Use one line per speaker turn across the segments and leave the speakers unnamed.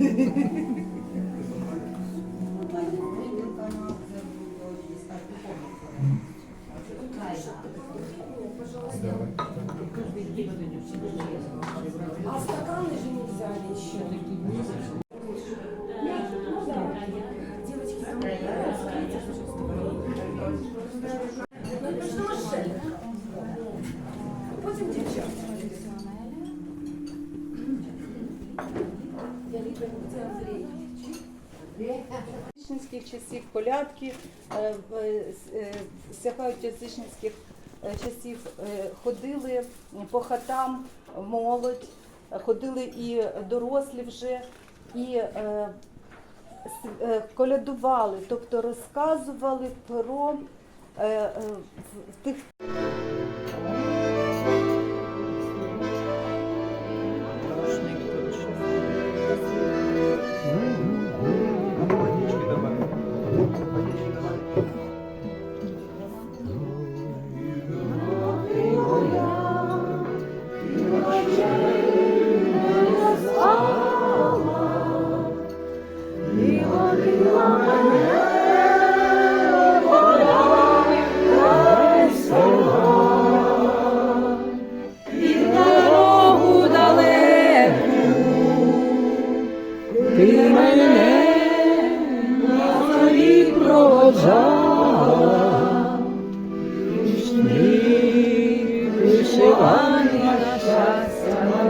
А стаканы же нельзя еще такие.
язичницьких часів, колядки, е, сягають е, е, язичницьких часів, ходили по хатам молодь, ходили і дорослі вже, і колядували, тобто розказували про тих.
Вічні вишивання на на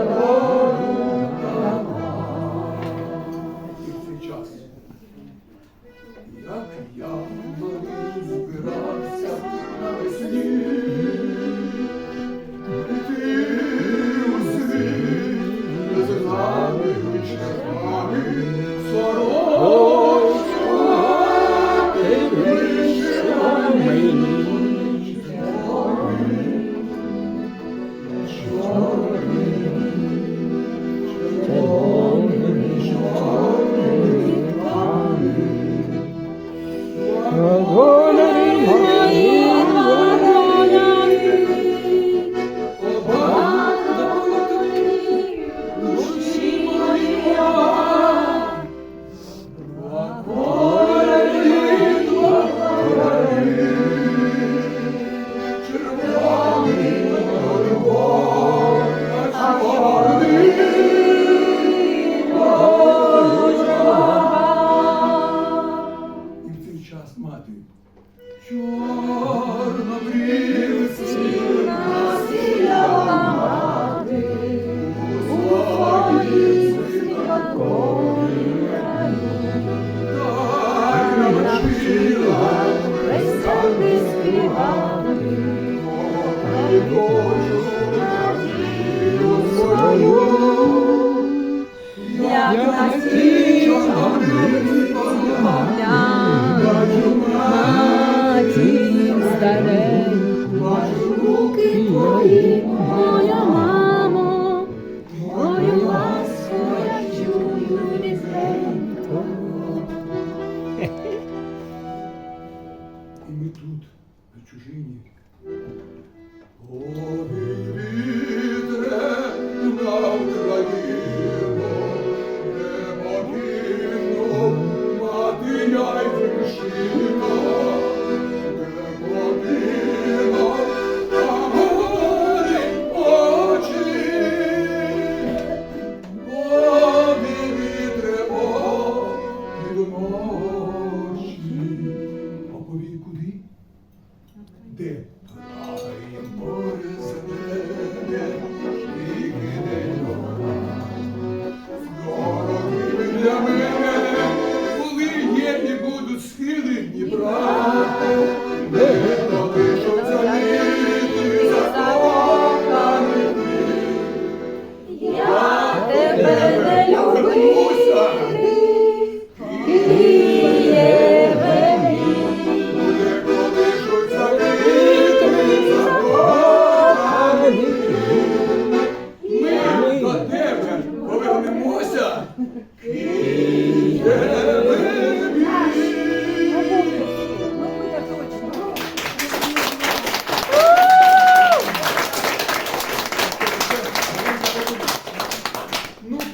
І в цей час, я малий збирався навесні, ти у
світ, не з нами вічних мами.
И мы тут, на чужині. Ой, вітре,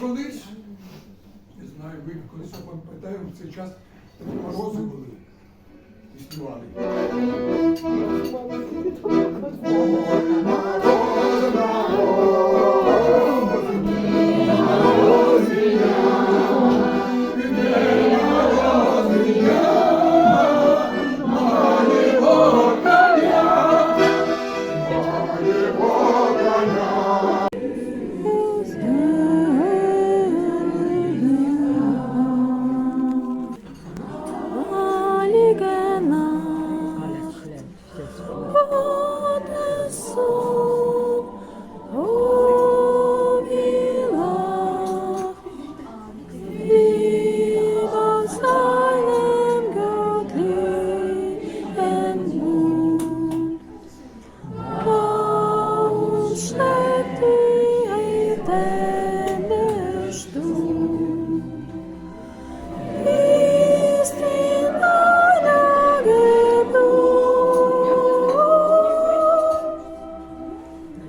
колись, не знаю, ви колись я пам'ятаю, в цей час такі морози були. Існували.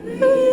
Ooh.